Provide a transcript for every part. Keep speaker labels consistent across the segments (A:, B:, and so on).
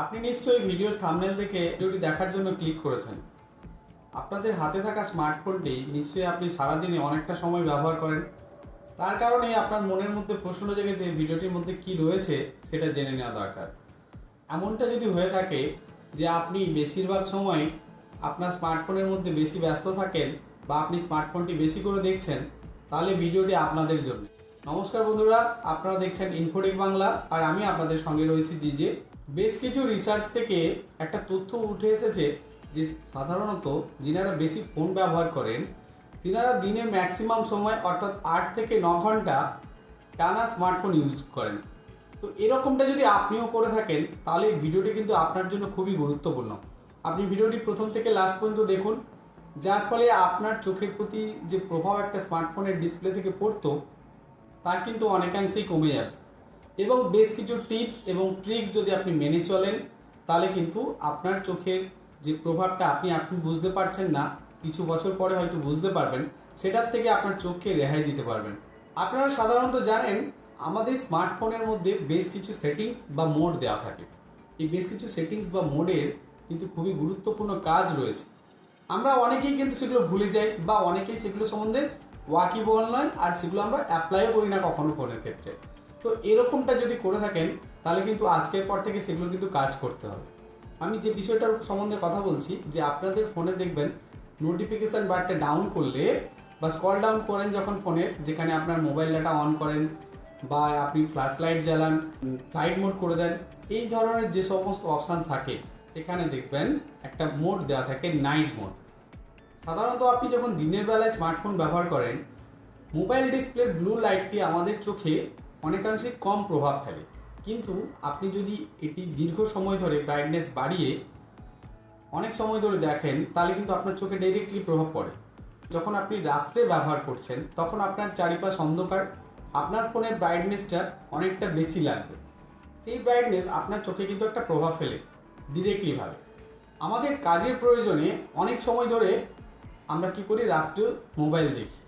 A: আপনি নিশ্চয়ই ভিডিওর থাম্বনেল দেখে ভিডিওটি দেখার জন্য ক্লিক করেছেন। আপনাদের হাতে থাকা স্মার্টফোনটি নিশ্চয়ই আপনি সারাদিনে অনেকটা সময় ব্যবহার করেন। তার কারণে আপনার মনের মধ্যে প্রশ্ন জেগেছে ভিডিওটির মধ্যে কি রয়েছে সেটা জেনে নেওয়া দরকার। এমনটা যদি হয়ে থাকে যে আপনি বেশিরভাগ সময় আপনার স্মার্টফোনের মধ্যে বেশি ব্যস্ত থাকেন বা আপনি স্মার্টফোনটি বেশি করে দেখছেন, তাহলে ভিডিওটি আপনাদের জন্য। নমস্কার বন্ধুরা, আপনারা দেখছেন ইনফোটেক বাংলা আর আমি আপনাদের সঙ্গে রয়েছি জিজে। বেশ কিছু রিসার্চ থেকে একটা তথ্য উঠে এসেছে যে সাধারণত যিনারা বেশি ফোন ব্যবহার করেন, তিনারা দিনের ম্যাক্সিমাম সময় অর্থাৎ আট থেকে ন ঘণ্টা টানা স্মার্টফোন ইউজ করেন। তো এরকমটা যদি আপনিও করে থাকেন, তাহলে ভিডিওটি কিন্তু আপনার জন্য খুবই গুরুত্বপূর্ণ। আপনি ভিডিওটি প্রথম থেকে লাস্ট পর্যন্ত দেখুন, যার ফলে আপনার চোখের প্রতি যে প্রভাব একটা স্মার্টফোনের ডিসপ্লে থেকে পড়তো, তার কিন্তু অনেকাংশেই কমে যাবে। এবং বেশ কিছু টিপস এবং ট্রিক্স যদি আপনি মেনে চলেন, তাহলে কিন্তু আপনার চোখের যে প্রভাবটা আপনি এখন বুঝতে পারছেন না, কিছু বছর পরে হয়তো বুঝতে পারবেন, সেটার থেকে আপনার চোখকে রেহাই দিতে পারবেন। আপনারা সাধারণত জানেন, আমাদের স্মার্টফোনের মধ্যে বেশ কিছু সেটিংস বা মোড দেওয়া থাকে। এই বেশ কিছু সেটিংস বা মোডের কিন্তু খুবই গুরুত্বপূর্ণ কাজ রয়েছে। আমরা অনেকেই কিন্তু সেগুলো ভুলে যাই বা অনেকেই সেগুলো সম্বন্ধে ওয়াকিবল নয়, আর সেগুলো আমরা অ্যাপ্লাইও করি না কখনো ফোনের ক্ষেত্রে। তো এরকমটা যদি করে থাকেন, তাহলে কিন্তু আজকের পর থেকে সেগুলো কিন্তু কাজ করতে হবে। আমি যে বিষয়টার সম্বন্ধে কথা বলছি, যে আপনাদের ফোনে দেখবেন নোটিফিকেশান বারটা ডাউন করলে বা স্কল ডাউন করেন যখন ফোনের যেখানে আপনার মোবাইল ডাটা অন করেন বা আপনি ফ্ল্যাশ লাইট জ্বালান ফ্লাইট মোড করে দেন, এই ধরনের যে সমস্ত অপশান থাকে, সেখানে দেখবেন একটা মোড দেওয়া থাকে নাইট মোড সাধারণত আপনি যখন দিনের বেলায় স্মার্টফোন ব্যবহার করেন মোবাইল ডিসপ্লের ব্লু লাইটটি আমাদের চোখে অনেকাংশে কম প্রভাব ফেলে। কিন্তু আপনি যদি এটি দীর্ঘ সময় ধরে ব্রাইটনেস বাড়িয়ে অনেক সময় ধরে দেখেন, তাহলে কিন্তু আপনার চোখে ডাইরেক্টলি প্রভাব পড়ে। যখন আপনি রাত্রে ব্যবহার করছেন, তখন আপনার চারিপাশ অন্ধকার, আপনার ফোনের ব্রাইটনেসটা অনেকটা বেশি লাগবে। সেই ব্রাইটনেস আপনার চোখে কিন্তু একটা প্রভাব ফেলে ডিরেক্টলিভাবে আমাদের কাজের প্রয়োজনে অনেক সময় ধরে আমরা কি করি? রাত্রে মোবাইল দেখি।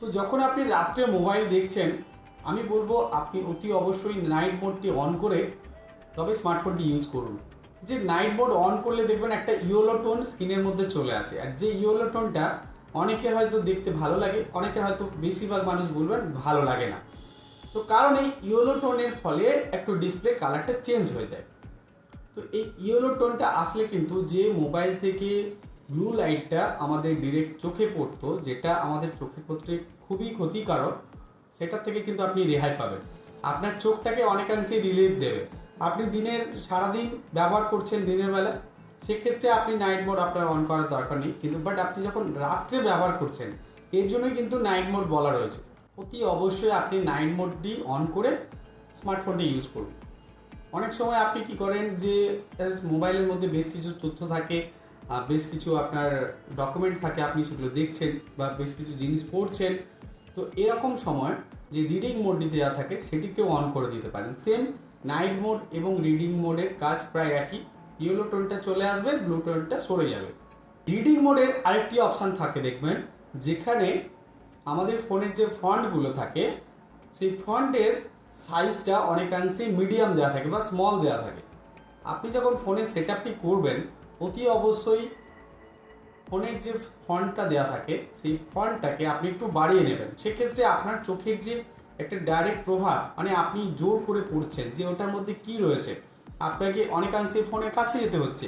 A: তো যখন আপনি রাত্রে মোবাইল দেখছেন আমি বলব আপনি অতি অবশ্যই নাইট মোডটি অন করে তবে স্মার্টফোনটি ইউজ করুন। যে নাইট মোড অন করলে দেখবেন একটা ইয়েলো টোন স্ক্রিনের মধ্যে চলে আসে। আর যে ইয়েলো টোনটা অনেকের হয়তো দেখতে ভালো লাগে, অনেকের হয়তো বেশিরভাগ মানুষ বলবেন ভালো লাগে না। তো কারণ এই ইয়েলো টোনের ফলে একটু ডিসপ্লে কালারটা চেঞ্জ হয়ে যায়। তো এই ইয়েলো টোনটা আসলে কিন্তু যে মোবাইল থেকে ব্লু লাইটটা আমাদের ডিরেক্ট চোখে পড়তো, যেটা আমাদের চোখের পক্ষে খুবই ক্ষতিকারক সেটার থেকে কিন্তু আপনি রেহাই পাবেন। আপনার চোখটাকে অনেকাংশেই রিলিফ দেবে। আপনি দিনের, সারাদিন ব্যবহার করছেন দিনের বেলা, সেক্ষেত্রে আপনি নাইট মোড আপনার অন করার দরকার নেই। কিন্তু বাট আপনি যখন রাত্রে ব্যবহার করছেন, এর জন্যই কিন্তু নাইট মোড বলা রয়েছে। অতি অবশ্যই আপনি নাইট মোডটি অন করে স্মার্টফোনটি ইউজ করুন। অনেক সময় আপনি কি করেন যে মোবাইলের মধ্যে বেশ কিছু তথ্য থাকে বেশ কিছু আপনার ডকুমেন্ট থাকে, আপনি সেগুলো দেখছেন বা বেশ কিছু জিনিস পড়ছেন তো এরকম সময় যে রিডিং মোডটি দেওয়া থাকে সেটিকেও অন করে দিতে পারেন। সেম নাইট মোড এবং রিডিং মোডের কাজ প্রায় একই। ইয়েলো টোনটা চলে আসবে ব্লু টোনটা সরে যাবে। রিডিং মোডের আরেকটি অপশান থাকে দেখবেন, যেখানে আমাদের ফোনের যে ফন্টগুলো থাকে, সেই ফন্টের সাইজটা অনেকাংশেই মিডিয়াম দেওয়া থাকে বা স্মল দেওয়া থাকে। আপনি যখন ফোনের সেট করবেন, অতি অবশ্যই ফোনের যে ফন্টটা দেওয়া থাকে, সেই ফন্টটাকে আপনি একটু বাড়িয়ে নেবেন। সেক্ষেত্রে আপনার চোখের যে একটা ডাইরেক্ট প্রভাব মানে আপনি জোর করে পড়ছেন যে ওটার মধ্যে কি রয়েছে, আপনাকে অনেকাংশে ফোনের কাছে যেতে হচ্ছে।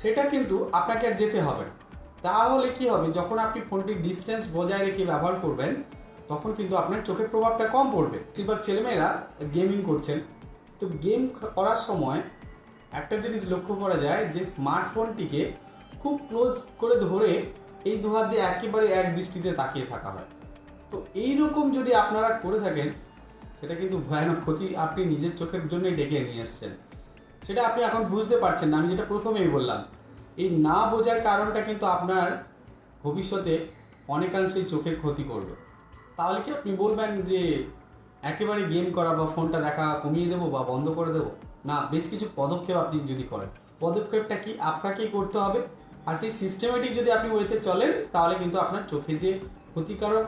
A: সেটা কিন্তু আপনাকে আর যেতে হবে তাহলে কি হবে, যখন আপনি ফোনটি ডিস্টেন্স বজায় রেখে ব্যবহার করবেন, তখন কিন্তু আপনার চোখের প্রভাবটা কম পড়বে। বেশিরভাগ ছেলেমেয়েরা গেমিং করছেন। তো গেম করার সময় একটা জিনিস লক্ষ্য করা যায় যে স্মার্টফোনটিকে খুব ক্লোজ করে ধরে এই দু হাত দিয়ে একেবারে এক দৃষ্টিতে তাকিয়ে থাকা হয়। তো এই রকম যদি আপনারা করে থাকেন, সেটা কিন্তু ভয়ানক ক্ষতি আপনি নিজের চোখের জন্যই ডেকে নিয়ে এসছেন। সেটা আপনি এখন বুঝতে পারছেন না, আমি যেটা প্রথমেই বললাম। এই না বোঝার কারণটা কিন্তু আপনার ভবিষ্যতে অনেকাংশেই চোখের ক্ষতি করবে। তাহলে কি আপনি বলবেন যে একেবারে গেম করা বা ফোনটা দেখা কমিয়ে দেবো বা বন্ধ করে দেবো? না, বেশ কিছু পদক্ষেপ আপনি যদি করেন। পদক্ষেপটা কি আপনাকেই করতে হবে? আর সেই সিস্টেমেটিক যদি আপনি ওয়েতে চলেন, তাহলে কিন্তু আপনার চোখে যে ক্ষতিকারক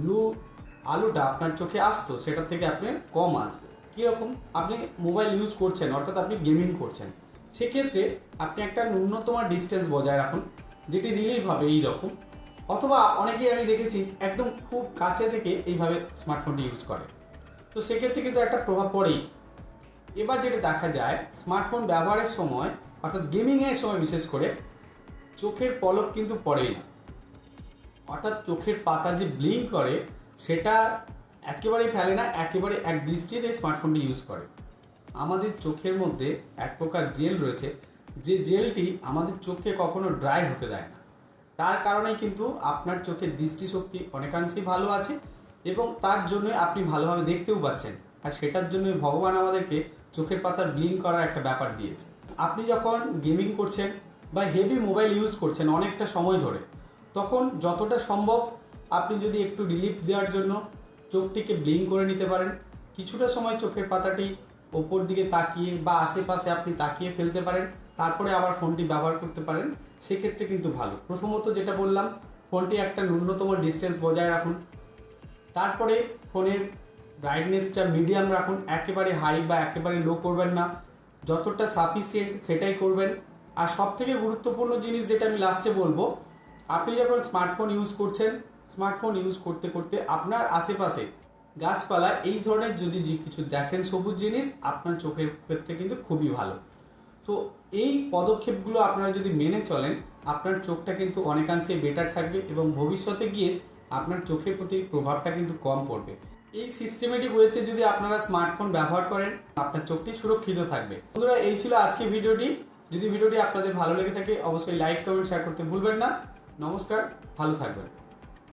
A: ব্লু আলোটা আপনার চোখে আসতো, সেটার থেকে আপনি কম আসবে কীরকম? আপনি মোবাইল ইউজ করছেন, অর্থাৎ আপনি গেমিং করছেন। সেক্ষেত্রে আপনি একটা ন্যূনতম ডিস্টেন্স বজায় রাখুন, যেটি রিলিভ হবে এই রকম অথবা অনেকেই আমি দেখেছি, একদম খুব কাছে থেকে এইভাবে স্মার্টফোনটি ইউজ করে। তো সেক্ষেত্রে কিন্তু একটা প্রভাব পড়েই। এবার যেটা দেখা যায় স্মার্টফোন ব্যবহারের সময়, অর্থাৎ গেমিংয়ের সময় বিশেষ করে চোখের পলক কিন্তু পড়েই না। অর্থাৎ চোখের পাতা যে ব্লিঙ্ক করে, সেটা একেবারেই ফেলে না, একেবারে এক দৃষ্টিতে স্মার্টফোনটি ইউজ করে। আমাদের চোখের মধ্যে এক প্রকার জেল রয়েছে, যে জেলটি আমাদের চোখকে কখনো ড্রাই হতে দেয় না। তার কারণে কিন্তু আপনার চোখের দৃষ্টিশক্তি অনেকাংশেই ভালো আছে এবং তার জন্য আপনি ভালোভাবে দেখতেও পাচ্ছেন। আর সেটার জন্য ভগবান আমাদেরকে চোখের পাতার ব্লিঙ্ক করার একটা ব্যাপার দিয়েছে। আপনি যখন গেমিং করছেন বা হেভি মোবাইল ইউজ করছেন অনেকটা সময় ধরে, তখন যতটা সম্ভব আপনি যদি একটু রিলিফ দেওয়ার জন্য চোখটিকে ব্লিঙ্ক করে নিতে পারেন। কিছুটা সময় চোখের পাতাটি ওপর দিকে তাকিয়ে বা আশেপাশে আপনি তাকিয়ে ফেলতে পারেন, তারপরে আবার ফোনটি ব্যবহার করতে পারেন, সেক্ষেত্রে কিন্তু ভালো। প্রথমত যেটা বললাম, ফোনটি একটা ন্যূনতম ডিস্টেন্স বজায় রাখুন। তারপরে ফোনের ব্রাইটনেসটা মিডিয়াম রাখুন। একেবারে হাই বা একেবারে লো করবেন না। যতটা সাফিসিয়েন্ট সেটাই করবেন। আর সব থেকে গুরুত্বপূর্ণ জিনিস যেটা আমি লাস্টে বলব, আপনি যখন স্মার্টফোন ইউজ করছেন স্মার্টফোন ইউজ করতে করতে আপনার আশেপাশে গাছপালা, এই ধরনের যদি কিছু দেখেন সবুজ জিনিস, আপনার চোখের ক্ষেত্রে কিন্তু খুবই ভালো। তো এই পদক্ষেপগুলো আপনারা যদি মেনে চলেন, আপনার চোখটা কিন্তু অনেকাংশে বেটার থাকবে এবং ভবিষ্যতে গিয়ে আপনার চোখের প্রতি প্রভাবটা কিন্তু কম পড়বে। এই সিস্টেমেটিক ওয়েতে যদি আপনারা স্মার্টফোন ব্যবহার করেন, আপনার চোখটি সুরক্ষিত থাকবে। বন্ধুরা, এই ছিল আজকে ভিডিওটি। যদি ভিডিওটি আপনাদের ভালো লেগে থাকে, অবশ্যই লাইক কমেন্ট শেয়ার করতে ভুলবেন না। নমস্কার, ভালো থাকবেন।